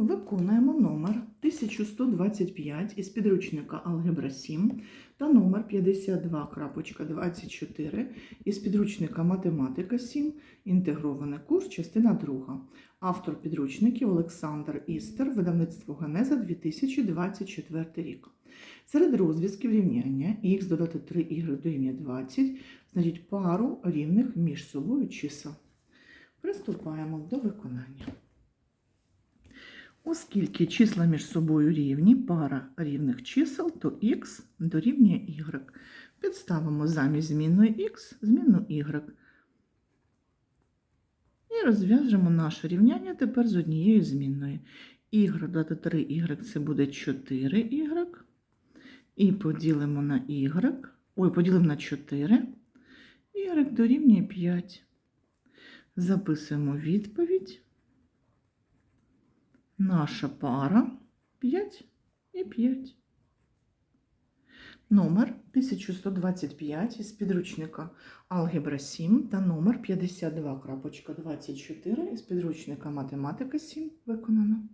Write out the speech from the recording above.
Виконуємо номер 1125 із підручника Алгебра 7 та номер 52.24 із підручника Математика 7, інтегрований курс, частина 2. Автор підручників Олександр Істер, видавництво Генеза 2024 рік. Серед розв'язків рівняння х додати 3 y дорівнює 20, знайдіть пару рівних між собою чисел. Приступаємо до виконання. Оскільки числа між собою рівні, пара рівних чисел, то х дорівнює y. Підставимо замість змінної х змінну y. І розв'яжемо наше рівняння тепер з однією змінною. y додати 3y це буде 4y. І поділимо на y. Ой, поділимо на 4. y дорівнює 5. Записуємо відповідь. Наша пара 5 і 5. Номер 1125 із підручника Алгебра 7 та номер 52.24 із підручника Математика 7 виконано.